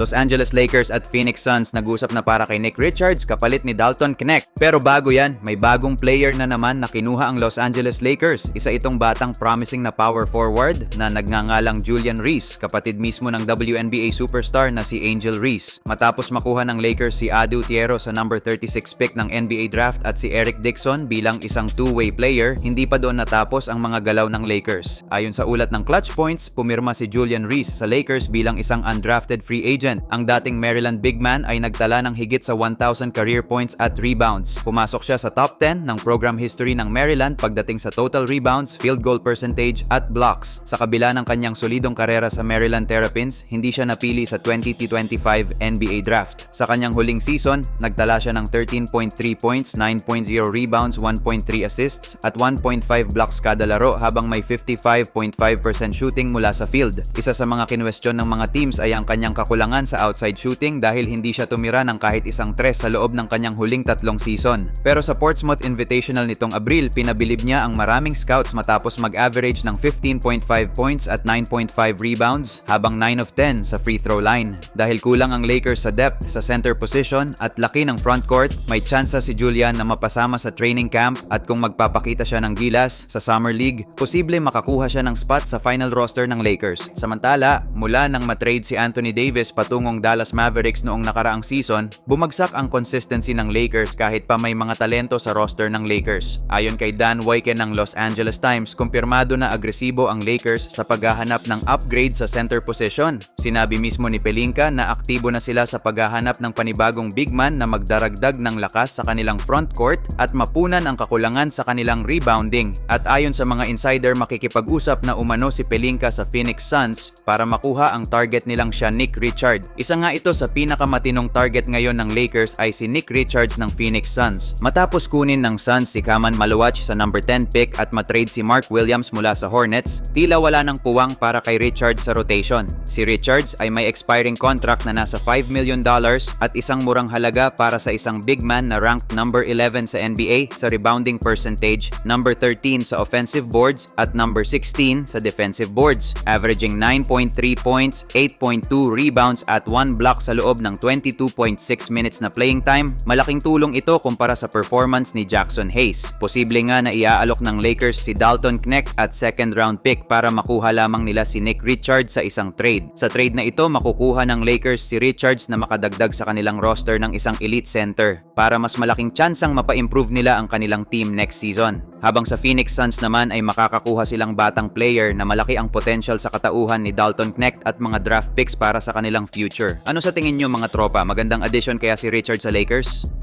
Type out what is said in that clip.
Los Angeles Lakers at Phoenix Suns nag-usap na para kay Nick Richards kapalit ni Dalton Knecht. Pero bago yan, may bagong player na naman na kinuha ang Los Angeles Lakers. Isa itong batang promising na power forward na nagngangalang Julian Reese, kapatid mismo ng WNBA superstar na si Angel Reese. Matapos makuha ng Lakers si Adu Tiero sa number 36 pick ng NBA draft at si Eric Dixon bilang isang two-way player, hindi pa doon natapos ang mga galaw ng Lakers. Ayon sa ulat ng Clutch Points, pumirma si Julian Reese sa Lakers bilang isang undrafted free agent. Ang dating Maryland big man ay nagtala ng higit sa 1,000 career points at rebounds. Pumasok siya sa top 10 ng program history ng Maryland pagdating sa total rebounds, field goal percentage at blocks. Sa kabila ng kanyang solidong karera sa Maryland Terrapins, hindi siya napili sa 2025 NBA draft. Sa kanyang huling season, nagtala siya ng 13.3 points, 9.0 rebounds, 1.3 assists at 1.5 blocks kada laro habang may 55.5% shooting mula sa field. Isa sa mga kinwestiyon ng mga teams ay ang kanyang kakulangan sa outside shooting dahil hindi siya tumira ng kahit isang tres sa loob ng kanyang huling tatlong season. Pero sa Portsmouth Invitational nitong Abril, pinabilib niya ang maraming scouts matapos mag-average ng 15.5 points at 9.5 rebounds habang 9 of 10 sa free throw line. Dahil kulang ang Lakers sa depth sa center position at laki ng front court, may tsansa si Julian na mapasama sa training camp at kung magpapakita siya ng gilas sa Summer League, posible makakuha siya ng spot sa final roster ng Lakers. Samantala, mula nang matrade si Anthony Davis patungong Dallas Mavericks noong nakaraang season, bumagsak ang consistency ng Lakers kahit pa may mga talento sa roster ng Lakers. Ayon kay Dan Wyken ng Los Angeles Times, kumpirmado na agresibo ang Lakers sa paghahanap ng upgrade sa center position. Sinabi mismo ni Pelinka na aktibo na sila sa paghahanap ng panibagong big man na magdaragdag ng lakas sa kanilang front court at mapunan ang kakulangan sa kanilang rebounding. At ayon sa mga insider, makikipag-usap na umano si Pelinka sa Phoenix Suns para makuha ang target nilang siya Nick Richard. Isa nga ito sa pinakamatinong target ngayon ng Lakers ay si Nick Richards ng Phoenix Suns. Matapos kunin ng Suns si Kaman Maluwach sa number 10 pick at matrade si Mark Williams mula sa Hornets, tila wala ng puwang para kay Richards sa rotation. Si Richards ay may expiring contract na nasa $5 million at isang murang halaga para sa isang big man na ranked number 11 sa NBA sa rebounding percentage, number 13 sa offensive boards at number 16 sa defensive boards, averaging 9.3 points, 8.2 rebounds at 1 block sa loob ng 22.6 minutes na playing time. Malaking tulong ito kumpara sa performance ni Jackson Hayes. Posible nga na iaalok ng Lakers si Dalton Knecht at second round pick para makuha lamang nila si Nick Richards sa isang trade. Sa trade na ito, makukuha ng Lakers si Richards na makadagdag sa kanilang roster ng isang elite center para mas malaking tsansang mapa-improve nila ang kanilang team next season. Habang sa Phoenix Suns naman ay makakakuha silang batang player na malaki ang potential sa katauhan ni Dalton Knecht at mga draft picks para sa kanilang future. Ano sa tingin nyo mga tropa? Magandang addition kaya si Richard sa Lakers?